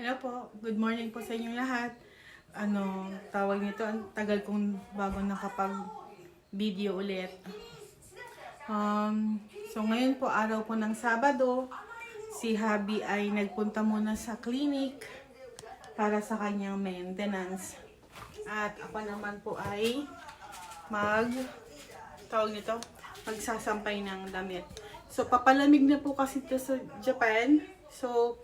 Hello po. Good morning po sa inyong lahat. Ano, tawag nito, ang tagal kong bago nakapag video ulit. Um, so ngayon po, araw po ng Sabado, si Habi ay nagpunta muna sa clinic para sa kanyang maintenance. At ako naman po ay mag, tawag nito, magsasampay ng damit. So, papalamig na po kasi ito sa Japan. So,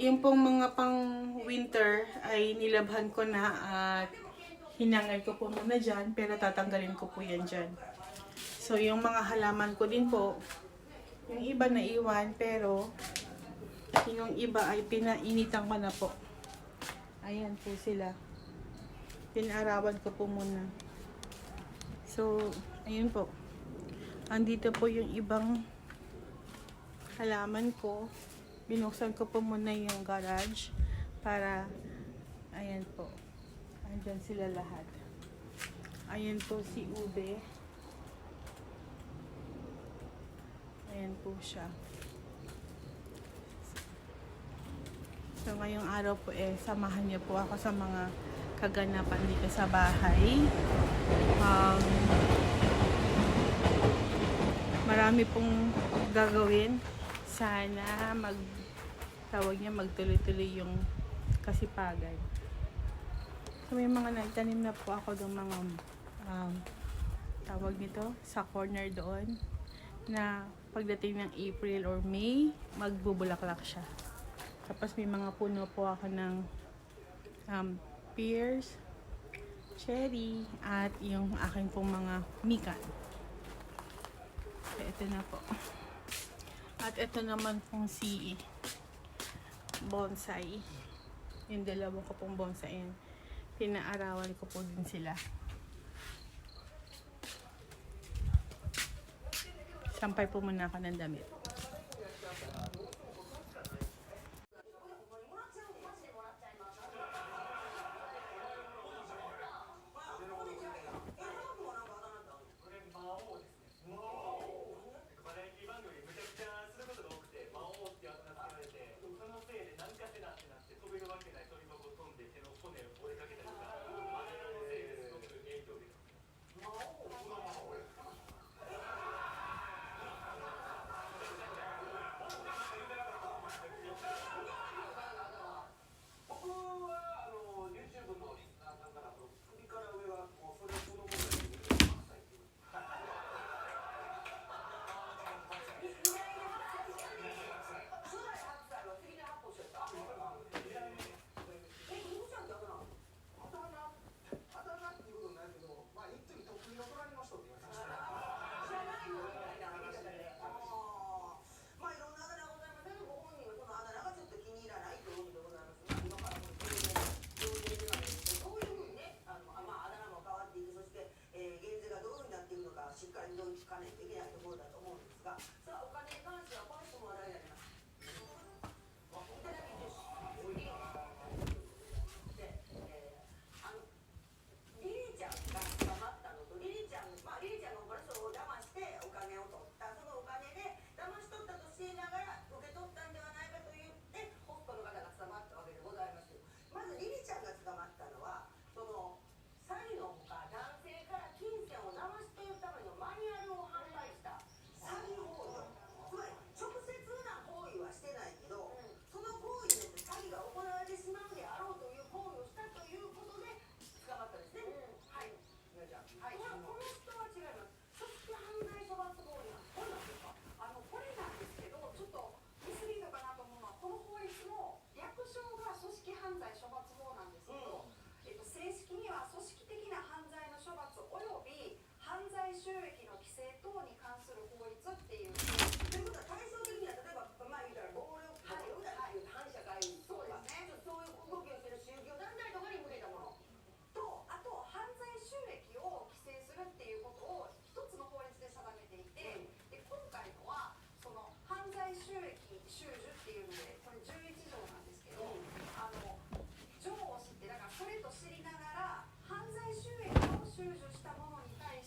yung pong mga pang winter ay nilabhan ko na at hinangay ko po muna dyan, pero tatanggalin ko po yan dyan. So, yung mga halaman ko din po, yung iba na iwan, pero yung iba ay pinainitan ko na po. Ayan po sila. Pinarawan ko po muna. So, ayun po. Andito po yung ibang halaman ko. Binuksan ko po muna yung garage para, ayan po. Andyan sila lahat. Ayan po si Ube. Ayan po siya. So ngayong araw po eh, samahan niyo po ako sa mga kaganapan dito sa bahay. Um, marami pong gagawin. Sana mag tawag niya magtuloy-tuloy yung kasipagan. So may mga nagtanim na po ako ng mga um, tawag nito sa corner doon na pagdating ng April or May, magbubulaklak siya. Tapos may mga puno po ako ng um, pears, cherry, at yung aking pong mga mikan. So, ito na po. At ito naman pong si bonsai. Yung dalawa ko pong bonsai yan. Pinaarawan ko po din sila. Sampay po muna ako ng damit.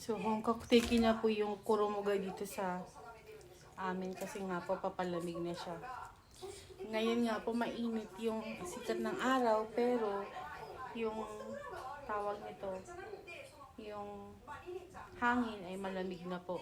So, Hongkok Teki na po yung kurumuga dito sa amin kasi nga po papalamig na siya. Ngayon nga po mainit yung sikat ng araw pero yung tawag nito yung hangin ay malamig na po.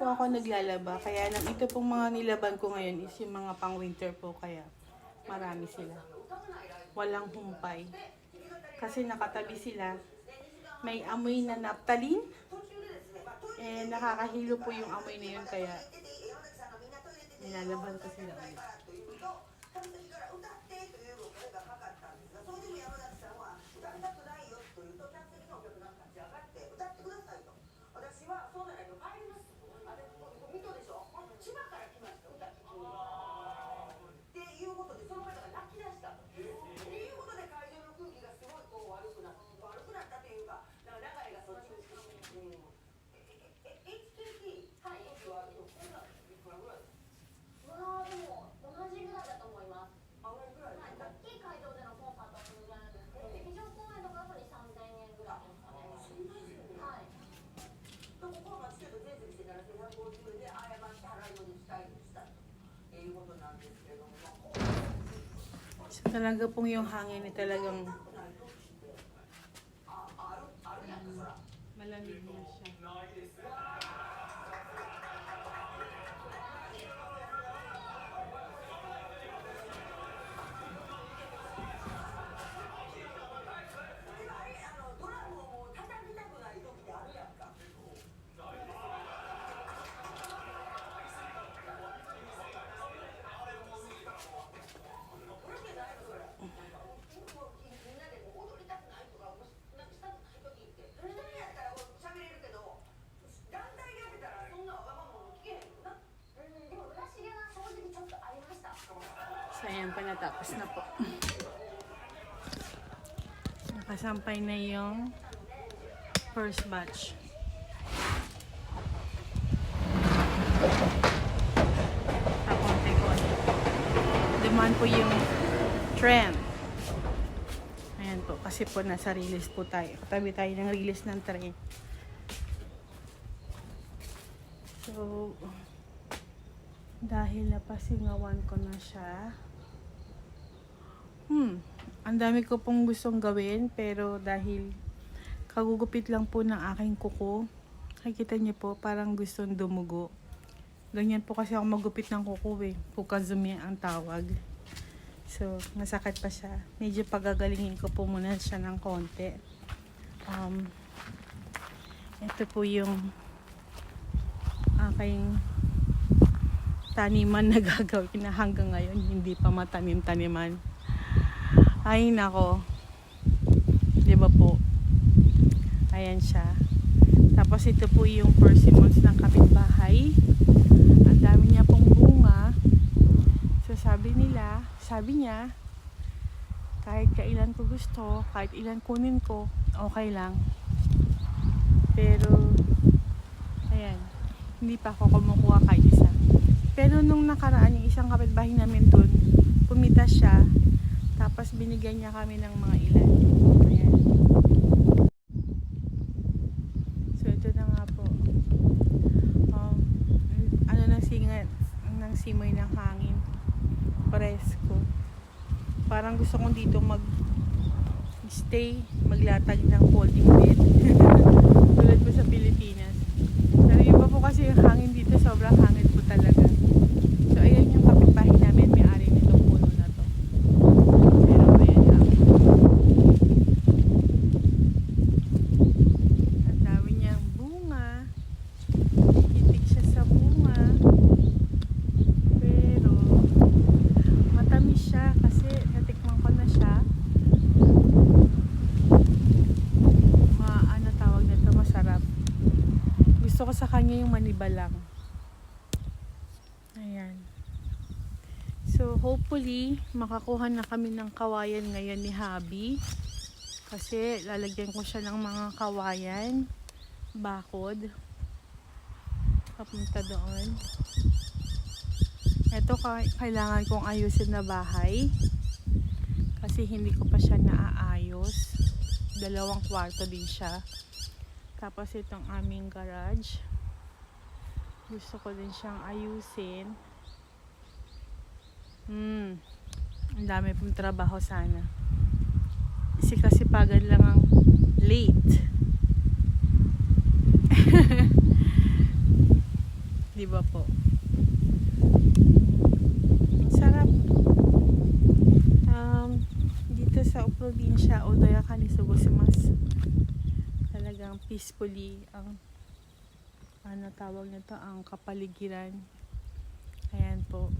po ako naglalaba. Kaya nang ito pong mga nilaban ko ngayon is yung mga pang winter po. Kaya marami sila. Walang humpay. Kasi nakatabi sila. May amoy na naptalin. Eh, nakakahilo po yung amoy na yun. Kaya nilalaban ko sila ulit. Talaga pong yung hangin ay talagang malamig na siya. Ayan, panatapos na po. Nakasampay na yung first batch. Pakonti-konti. Duman po yung trend. Ayan po, kasi po nasa release po tayo. Katabi tayo ng release ng trend. So, dahil napasingawan ko na siya, ang dami ko pong gustong gawin pero dahil kagugupit lang po ng aking kuko. Nakikita niyo po parang gustong dumugo. Ganyan po kasi ako magupit ng kuko eh. Pukazumi ang tawag. So, masakit pa siya. Medyo pagagalingin ko po muna siya ng konti. Um, ito po yung aking taniman na gagawin na hanggang ngayon hindi pa matanim-taniman. Ay, nako. Di ba po? Ayan siya. Tapos ito po yung persimmons ng kapitbahay. Ang dami niya pong bunga. So sabi nila, sabi niya, kahit kailan ko gusto, kahit ilan kunin ko, okay lang. Pero, ayan, hindi pa ako kumukuha kahit isa. Pero nung nakaraan, yung isang kapitbahay namin dun, pumita siya, tapos binigyan niya kami ng mga ilan. Ayan. So ito na nga po. Um, ano ng singat ng simoy ng hangin. Presko. Parang gusto kong dito mag stay, maglatag ng folding bed. Tulad po sa Pilipinas. Pero iba po kasi yung hangin dito, sobrang hangin manibalang. Ayan. So, hopefully, makakuha na kami ng kawayan ngayon ni Habi. Kasi, lalagyan ko siya ng mga kawayan. Bakod. Papunta doon. Ito, ka- kailangan kong ayusin na bahay. Kasi hindi ko pa siya naaayos. Dalawang kwarto din siya. Tapos itong aming garage. Gusto ko din siyang ayusin. Hmm. Ang dami pong trabaho sana. Kasi kasipagan lang ang late. Di ba po? Sarap. Um, dito sa probinsya, Odaya Kanisugo mas talagang peacefully ang ano tawag nito ang kapaligiran. Ayan po.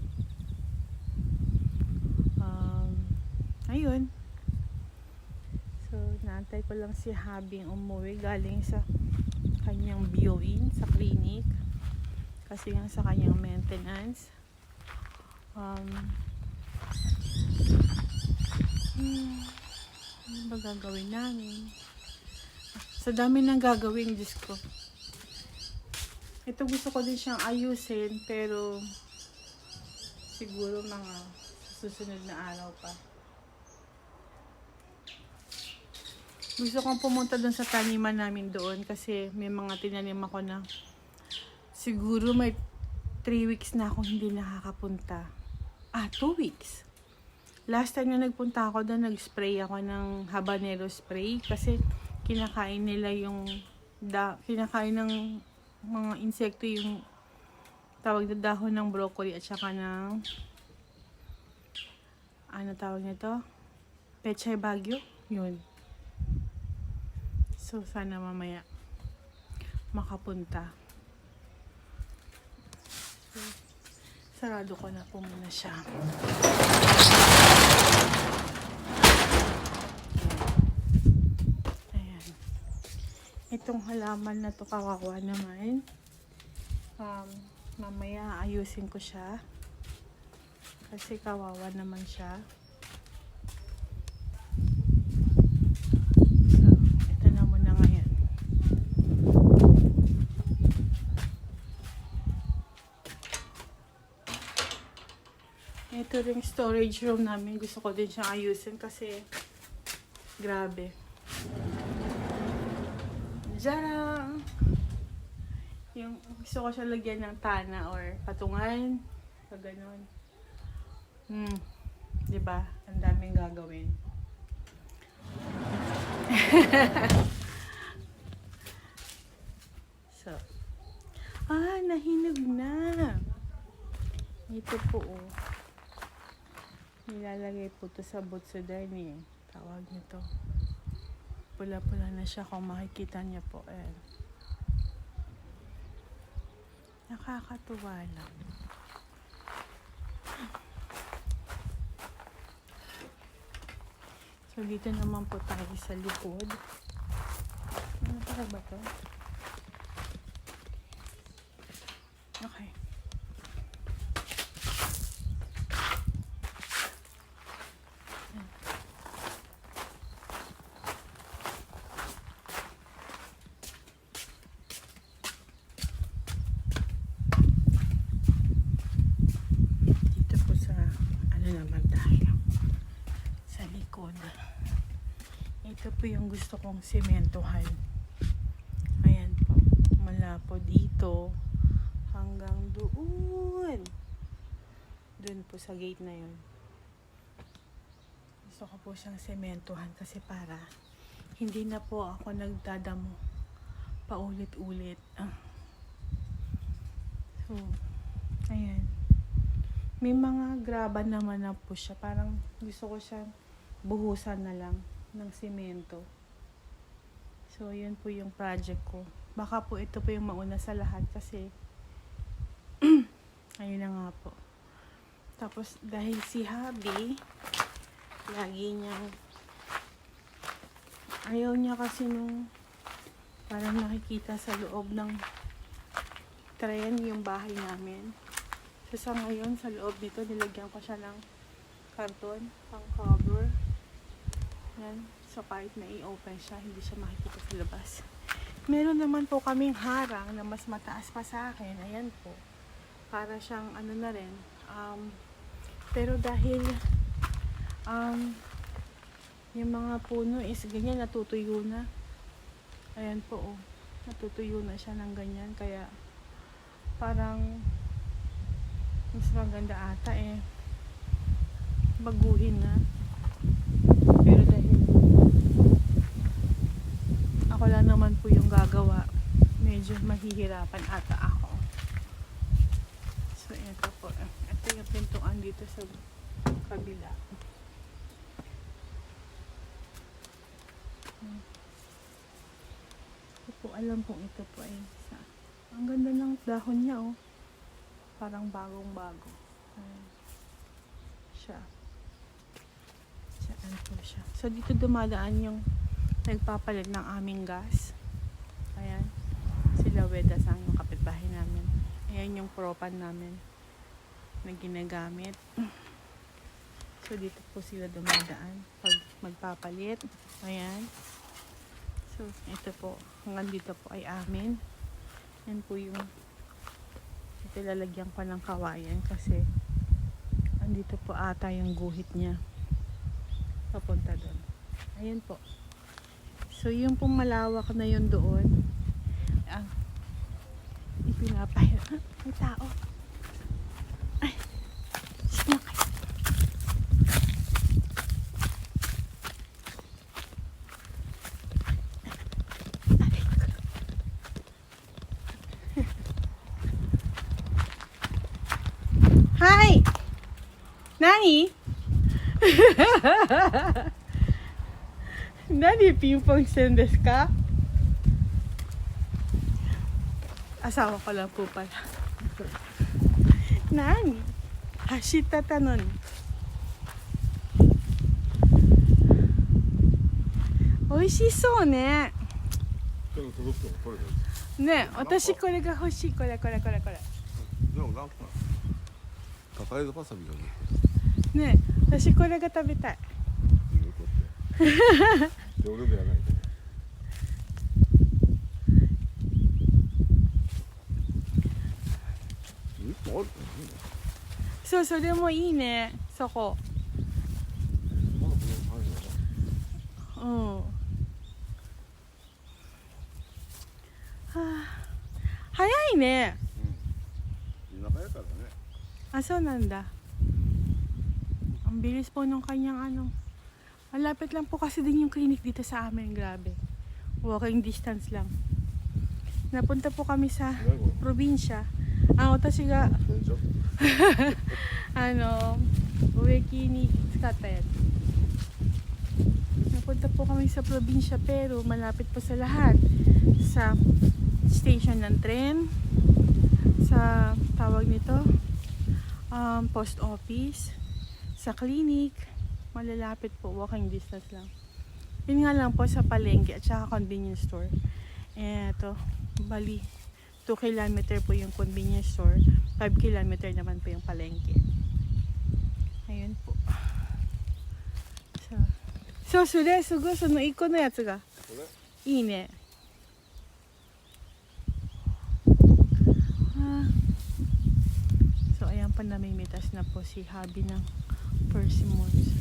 Um, ayun. So naantay ko lang si Habing umuwi. Galing sa kanyang viewing sa clinic. Kasi nga sa kanyang maintenance. Um, hmm, ano ba gagawin namin? Sa dami ng gagawin, Diyos ko. Ito gusto ko din siyang ayusin, pero siguro mga susunod na araw pa. Gusto kong pumunta doon sa taniman namin doon kasi may mga tinanim ako na siguro may 3 weeks na akong hindi nakakapunta. Ah, 2 weeks. Last time na nagpunta ako doon, nag-spray ako ng habanero spray kasi kinakain nila yung da, kinakain ng mga insekto yung tawag na dahon ng broccoli at saka ng ano tawag nito? Pechay bagyo? Yun. So, sana mamaya makapunta. So, sarado ko na po muna siya. Ayan. Itong halaman na to kawawa naman. Um, mamaya ayusin ko siya. Kasi kawawa naman siya. Ito na muna ngayon. Ito ring storage room namin. Gusto ko din siyang ayusin kasi grabe. Diyan! Yung gusto ko siya lagyan ng tana or patungan. Pag ganun. Hmm. ba? Ang daming gagawin. so. Ah, nahinog na. Ito po oh. Nilalagay po to sa butsudan eh. Tawag nito. Pula-pula na siya kung makikita niya po. Ayan. Nakakatuwa lang. So, dito naman po tayo sa likod. Ano pa ba to? Okay. Dito po sa ano naman tayo sa likod. Gusto kong sementohan. Ayan po. Mula po dito hanggang doon. Doon po sa gate na yun. Gusto ko po siyang sementohan kasi para hindi na po ako nagdadamo paulit-ulit. So, ayan. May mga graba naman na po siya. Parang gusto ko siyang buhusan na lang ng semento. So, yun po yung project ko. Baka po ito po yung mauna sa lahat kasi ayun na nga po. Tapos, dahil si Habi, lagi niyang ayaw niya kasi nung parang nakikita sa loob ng tren yung bahay namin. So, sa ngayon, sa loob nito, nilagyan ko siya ng karton, pang cover. Yan. So, kahit na i-open siya, hindi siya makikita sa labas. Meron naman po kaming harang na mas mataas pa sa akin. Ayan po. Para siyang ano na rin. Um, pero dahil um, yung mga puno is ganyan, natutuyo na. Ayan po, oh. Natutuyo na siya ng ganyan. Kaya, parang, mas maganda ata eh. Baguhin na. Pero dahil, ako lang naman po yung gagawa, medyo mahihirapan ata ako. So, ito po. Ito yung pintuan dito sa kabila. Hindi po alam kung ito po ay sa... Ang ganda ng dahon niya, oh. Parang bagong-bago. Ayan. Siya. Saan po siya. So, dito dumadaan yung nagpapalit ng aming gas. Ayan. Sila Wedas ang yung kapitbahay namin. Ayan yung propan namin na ginagamit. So, dito po sila dumadaan pag magpapalit. Ayan. So, ito po. Hanggang dito po ay amin. Yan po yung ito lalagyan ko ng kawayan kasi andito po ata yung guhit niya papunta doon. Ayan po. So, yung pong malawak na yun doon, ang ipinapahira. Ah, May tao. Ay, sumakay. Hi! Nani? 何ピンポンしてんですか？朝こ lang po pala. Nani? しそうね。ね私これが欲しい。これこれこれこれ。ね私これが食べたい。こうやって両手でやらないと一本あるそう、それもいいね。そこ。まだこの入るのかうん。はあ、早いね。田舎やからね Ah, so nanda. Ang bilis po nung kanyang ano. Malapit lang po kasi din yung clinic dito sa amin. Grabe. Walking distance lang. Napunta po kami sa probinsya. Ang ota siga. ano, uwi kini katet. Napunta po kami sa probinsya pero malapit po sa lahat. Sa station ng tren, sa tawag nito, um, post office, sa clinic, malalapit po, walking distance lang. Yun nga lang po sa palengke at saka convenience store. Eto, bali, 2 kilometer po yung convenience store, 5 kilometer naman po yung palengke. Ayun po. So, so それすごいその1個のやつがこれいいね。Ah. So, ayan pa namimitas na po si Habi ng persimmons.